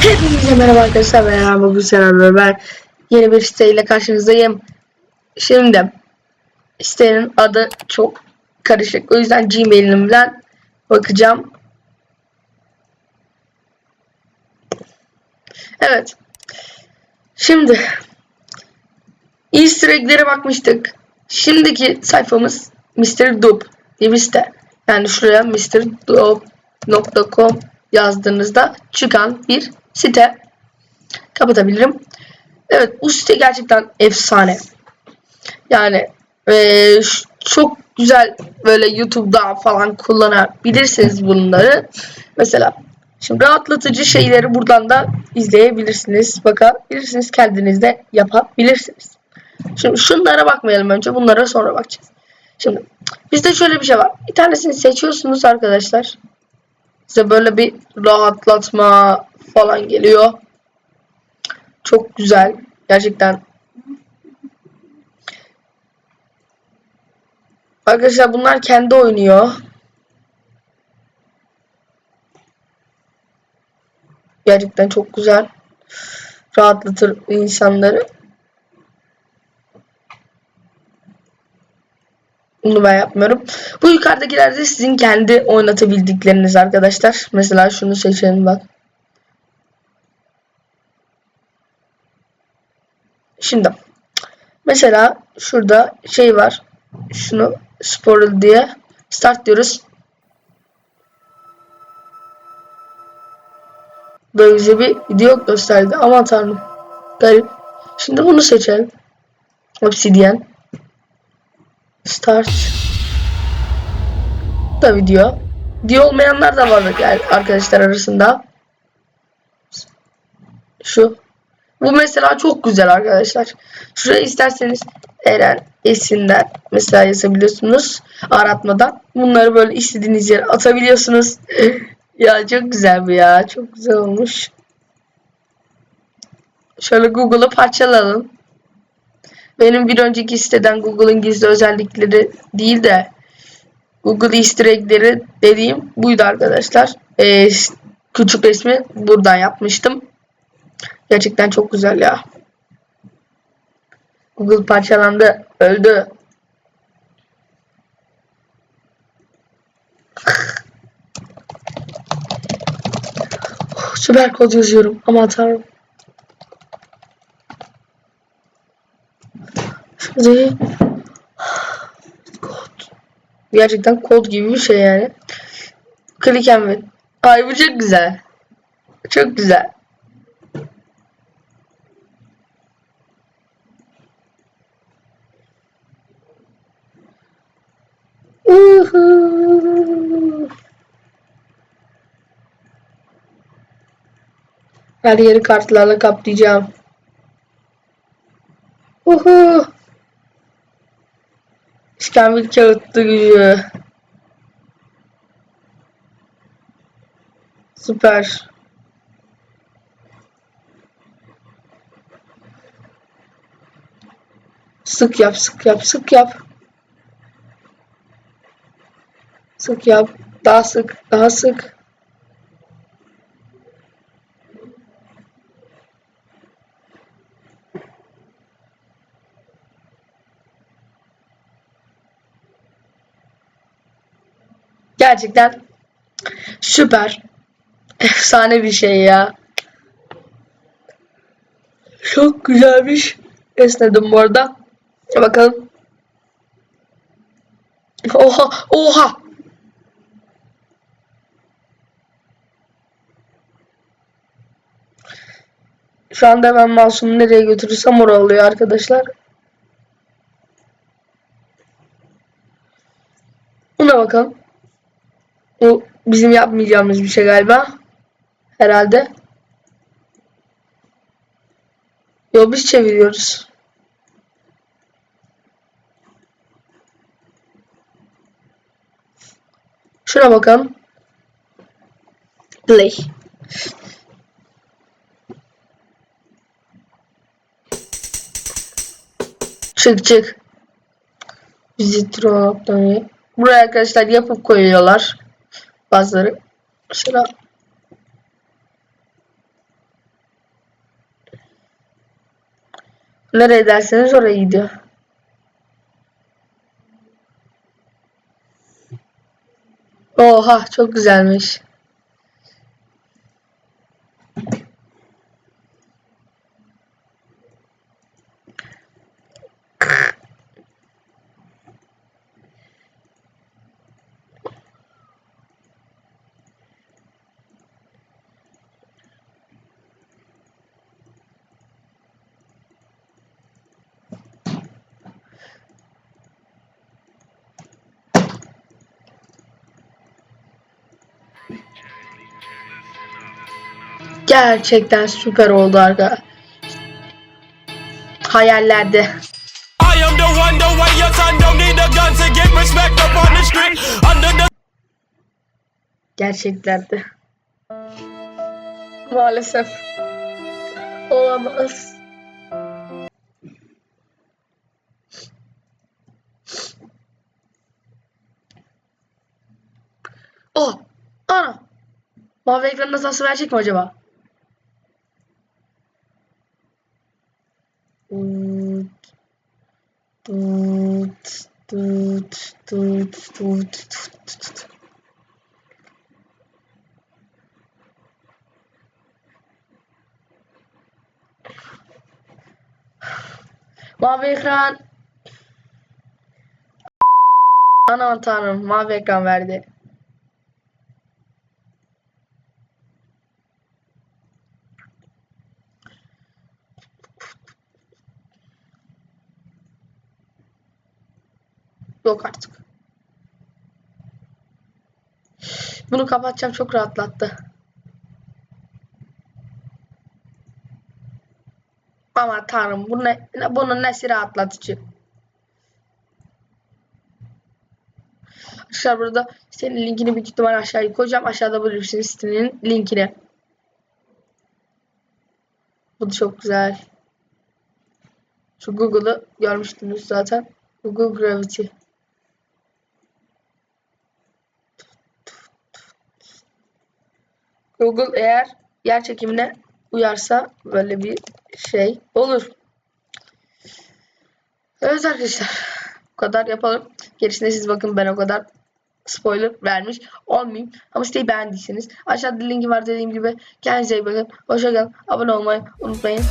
Hepinize merhaba arkadaşlar ben bugün Selam ben yeni bir siteyle karşınızdayım. Şimdi sitenin adı çok karışık. O yüzden Gmail'imden bakacağım. Evet. Şimdi Easter egg'lere bakmıştık. Şimdiki sayfamız Mr. Dub diye bir site. Yani şuraya mrdub.com yazdığınızda çıkan bir site. Kapatabilirim. Evet bu site gerçekten efsane. Yani ş- çok güzel böyle YouTube'da falan kullanabilirsiniz bunları. Mesela şimdi rahatlatıcı şeyleri buradan da izleyebilirsiniz. Bakabilirsiniz. Kendiniz de yapabilirsiniz. Şimdi şunlara bakmayalım önce. Bunlara sonra bakacağız. Şimdi bizde şöyle bir şey var. Bir tanesini seçiyorsunuz arkadaşlar. Size böyle bir rahatlatma falan geliyor. Çok güzel. Gerçekten. Arkadaşlar bunlar kendi oynuyor. Gerçekten çok güzel. Rahatlatır insanları. Bunu ben yapmıyorum. Bu yukarıdakiler de sizin kendi oynatabildikleriniz arkadaşlar. Mesela şunu seçelim bak. Şimdi mesela şurada şey var. Şunu spor diye start diyoruz. Böyle bize bir video gösterdi. Aman tanrım. Garip. Şimdi bunu seçelim. Obsidian. Start. Bu da video. Video olmayanlar da var yani arkadaşlar arasında. Şu. Bu mesela çok güzel arkadaşlar. Şuraya isterseniz Eren Esin'den mesela yazabiliyorsunuz aratmadan. Bunları böyle istediğiniz yere atabiliyorsunuz. ya çok güzel bu ya. Çok güzel olmuş. Şöyle Google'ı parçalayalım. Benim bir önceki siteden Google'ın gizli özellikleri değil de Google Easter egg'leri dediğim buydu arkadaşlar. Ee, küçük resmi buradan yapmıştım. Gerçekten çok güzel ya. Google parçalandı. Öldü. Süper kod yazıyorum. Aman tanrım. Şurayı kod. Gerçekten kod gibi bir şey yani. Click and win. Ay bu çok güzel. Çok güzel. Her yeri kartlarla kaplayacağım. Uhu. İskambil kağıtlı gücü. Süper. Sık yap, sık yap, sık yap. Sık yap. Daha sık, daha sık. Gerçekten süper. Efsane bir şey ya. Çok güzelmiş. Esnedim bu arada. Bakalım. Oha, oha. Şu anda ben mouse'umu nereye götürürsem oraya oluyor arkadaşlar. Buna bakalım. Bu bizim yapmayacağımız bir şey galiba. Herhalde. Yo biz çeviriyoruz. Şuna bakalım. Play. Çık çık. Noktaları. Buraya arkadaşlar yapıp koyuyorlar bazıları. Mesela nereye derseniz oraya gidiyor. Oha çok güzelmiş. On the street. Under the Gerçeklerde. Maalesef. Olamaz. Oh! Ana! Mavi ekran hatası verecek mi acaba? Mavi ekran. Aman tanrım mavi ekran verdi. Yok artık. Bunu kapatacağım çok rahatlattı. Aman tanrım bu ne, bunun nesi rahatlatıcı. Arkadaşlar burada sitenin linkini büyük ihtimal aşağıya koyacağım. Aşağıda bulabilirsiniz sitenin linkini. Bu da çok güzel. Şu Google'ı görmüştünüz zaten. Google Gravity. Google eğer yer çekimine uyarsa böyle bir şey olur. Evet arkadaşlar. Bu kadar yapalım. Gerisine siz bakın ben o kadar spoiler vermiş olmayayım. Ama siteyi beğendiyseniz aşağıda linki var dediğim gibi. Kendinize iyi bakın. Hoşçakalın. Abone olmayı unutmayın.